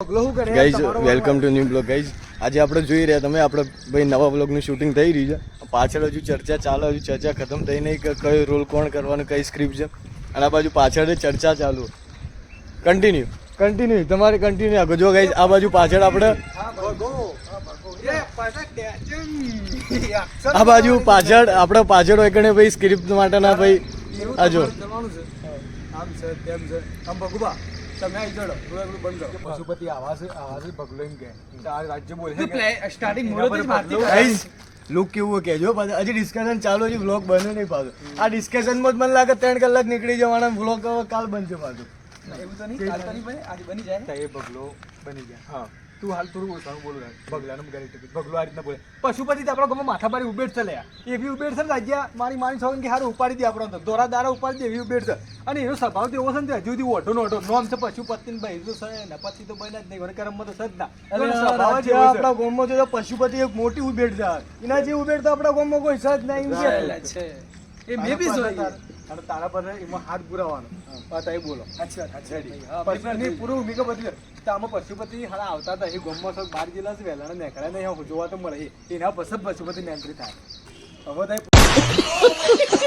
Guys welcome to new blog guys આજે આપણે જોઈ રહ્યા તમે આપણે ભાઈ નવા બ્લોગનું શૂટિંગ થઈ રહ્યું છે. પાછળ હજુ ચર્ચા ચાલે હજુ ચર્ચા ખતમ થઈ નહીં કે કયો રોલ કોણ કરવાનું કઈ સ્ક્રિપ્ટ છે. અને આ બાજુ પાછળ ચર્ચા ચાલુ. કન્ટિન્યુ કન્ટિન્યુ તમારે કન્ટિન્યુ આગળ. જો ગાઈઝ આ બાજુ પાછળ આપણે. આ બાજુ પાછળ આપણે પાછળ હોય કણે ભાઈ સ્ક્રિપ્ટ માટેના ભાઈ આજો આમ છે તેમ છે. આમ ભગુબા. તમે આવી જડો. થોડું બંધ કરો. પશુપતિ આવાસ આવાસ આવા છે ભગલો એમ કે આ રાજ્ય બોલે સ્ટાર્ટિંગ એના પર ભગલો લુક કેવું કહેજો પાછું હજી ડિસ્કશન ચાલુ છે વ્લોગ બને નહીં પાછું. આ ડિસ્કશનમાં જ મને લાગે ત્રણ કલાક નીકળી જવાના વ્લોગ કાલ બનશે પાછું. એવું તો નહીં કાલ તો નહીં બને આજે બની જાય. એ ભગલો બની જાય હા. તું હાલ થોડું ઓછાનું બોલું રાખ. ભગલાનું કરી ટીપી ભગલો આ રીતના બોલે. પશુપતિ તો આપણા ગામમાં માથા પાડી ઉભેટ છે લે એવી છે ને રાજ્યા મારી માની છો કે હારું ઉપાડી દે આપણો દોરા દારા ઉપાડી દે એવી છે. અને એનો સ્વભાવ તો એવો છે ને હજુ સુધી ઓઢો નો ઓઢો. નોમ છે પશુપતિ ને ભાઈ તો છે ને પતિ તો બન્યા જ નહીં. વનકરમમાં તો સજ ના. આપણા ગામમાં જો પશુપતિ એક મોટી ઉબેડ છે. એના જે ઉબેડ તો આપણા ગામમાં કોઈ સજ નહીં. છે. એ મે બી જોઈએ અને તારા પર એમાં હાથ પુરાવાનો. હા. તો એ બોલો. અચ્છા પશુની પૂરું ભૂમિકા બદલે તો આમાં પશુપતિ હારા આવતા હતા. એ ગોમમાં સૌ બાર જિલ્લા છે વહેલા નેકળ્યા નહીં. જોવા તો મળે. એના પછી પશુપતિ એન્ટ્રી થાય. હવે થાય